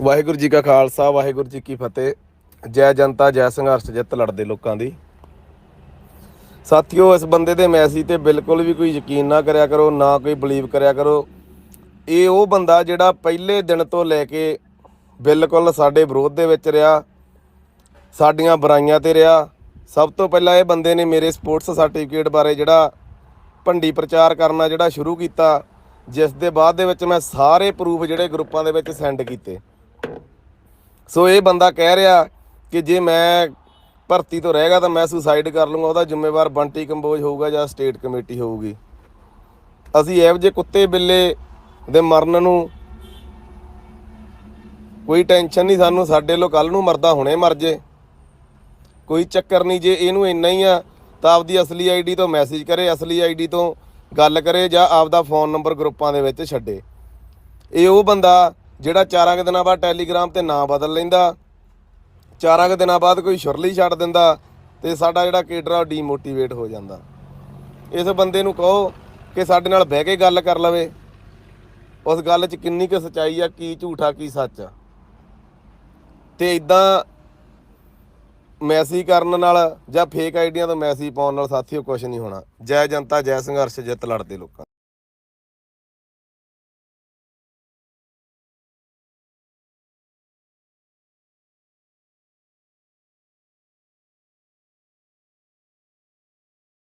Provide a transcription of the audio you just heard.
ਵਾਹਿਗੁਰੂ ਜੀ ਕਾ ਖਾਲਸਾ, ਵਾਹਿਗੁਰੂ ਜੀ ਕੀ ਫਤਿਹ। ਜੈ ਜਨਤਾ, ਜੈ ਸੰਘਰਸ਼, ਜਿੱਤ ਲੜਦੇ ਲੋਕਾਂ ਦੀ। ਸਾਥੀਓ, ਇਸ ਬੰਦੇ ਦੇ ਮੈਸੇਜ ਤੇ ਬਿਲਕੁਲ ਵੀ ਕੋਈ ਯਕੀਨ ਨਾ ਕਰਿਆ ਕਰੋ, ਨਾ ਕੋਈ ਬਲੀਵ ਕਰਿਆ ਕਰੋ। ਇਹ ਉਹ ਬੰਦਾ ਜਿਹੜਾ ਪਹਿਲੇ ਦਿਨ ਤੋਂ ਲੈ ਕੇ ਬਿਲਕੁਲ ਸਾਡੇ ਵਿਰੋਧ ਦੇ ਵਿੱਚ ਰਿਹਾ, ਸਾਡੀਆਂ ਬੁਰਾਈਆਂ ਤੇ ਰਿਹਾ। ਸਭ ਤੋਂ ਪਹਿਲਾਂ ਇਹ ਬੰਦੇ ਨੇ ਮੇਰੇ ਸਪੋਰਟਸ ਸਰਟੀਫਿਕੇਟ ਬਾਰੇ ਜਿਹੜਾ ਭੰਡੀ ਪ੍ਰਚਾਰ ਕਰਨਾ ਜਿਹੜਾ ਸ਼ੁਰੂ ਕੀਤਾ, ਜਿਸ ਦੇ ਬਾਅਦ ਦੇ ਵਿੱਚ ਮੈਂ ਸਾਰੇ ਪ੍ਰੂਫ ਜਿਹੜੇ ਗਰੁੱਪਾਂ ਦੇ ਵਿੱਚ ਸੈਂਡ ਕੀਤੇ। ਸੋ ਇਹ ਬੰਦਾ ਕਹਿ ਰਿਹਾ ਕਿ ਜੇ ਮੈਂ ਭਰਤੀ ਤੋਂ ਰਹੇਗਾ ਤਾਂ ਮੈਂ ਸੁਸਾਈਡ ਕਰ ਲੂੰਗਾ, ਉਹਦਾ ਜ਼ਿੰਮੇਵਾਰ ਬੰਟੀ ਕੰਬੋਜ ਹੋਊਗਾ ਜਾਂ ਸਟੇਟ ਕਮੇਟੀ ਹੋਊਗੀ। ਅਸੀਂ ਇਹੋ ਜਿਹੇ ਕੁੱਤੇ ਬਿੱਲੇ ਦੇ ਮਰਨ ਨੂੰ ਕੋਈ ਟੈਨਸ਼ਨ ਨਹੀਂ, ਸਾਨੂੰ ਸਾਡੇ ਲੋ ਕੱਲ ਨੂੰ ਮਰਦਾ ਹੁਣੇ ਮਰ ਜੇ। ਕੋਈ ਚੱਕਰ ਨਹੀਂ, ਜੇ ਇਹਨੂੰ ਇੰਨਾ ਹੀ ਆ, ਤਾਂ ਆਪਦੀ ਅਸਲੀ ਆਈਡੀ ਤੋਂ ਮੈਸੇਜ ਕਰੇ, ਅਸਲੀ ਆਈਡੀ ਤੋਂ ਗੱਲ ਕਰੇ ਜਾਂ ਆਪਦਾ ਫੋਨ ਨੰਬਰ ਗਰੁੱਪਾਂ ਦੇ ਵਿੱਚ ਛੱਡੇ। ਇਹ ਉਹ ਬੰਦਾ ਜਿਹੜਾ ਚਾਰਾਂ ਕੁ ਦਿਨਾਂ ਬਾਅਦ ਟੈਲੀਗ੍ਰਾਮ ਤੇ ਨਾਂ ਬਦਲ ਲੈਂਦਾ, ਚਾਰਾਂ ਕੁ ਦਿਨਾਂ ਬਾਅਦ ਕੋਈ ਸ਼ੁਰਲੀ ਛੱਡ ਦਿੰਦਾ ਤੇ ਸਾਡਾ ਜਿਹੜਾ ਕੇਡਰ ਆ ਉਹ ਡੀਮੋਟੀਵੇਟ ਹੋ ਜਾਂਦਾ। ਇਸ ਬੰਦੇ ਨੂੰ ਕਹੋ ਕਿ ਸਾਡੇ ਨਾਲ ਬਹਿ ਕੇ ਗੱਲ ਕਰ ਲਵੇ। ਉਸ ਗੱਲ 'ਚ ਕਿੰਨੀ ਕੁ ਸਚਾਈ ਆ, ਕੀ ਝੂਠਾ ਕੀ ਸੱਚ ਆ। ਤੇ ਇਦਾਂ ਮੈਸੇਜ ਕਰਨ ਨਾਲ ਜਾਂ ਫੇਕ ਆਈਡੀਆਂ ਤੋਂ ਮੈਸੇਜ ਪਾਉਣ ਨਾਲ ਸਾਥੀਓ ਕੁਝ ਨਹੀਂ ਹੋਣਾ। ਜੈ ਜਨਤਾ, ਜੈ ਸੰਘਰਸ਼ ਜਿੱਤ ਲੜਦੇ ਲੋਕਾਂ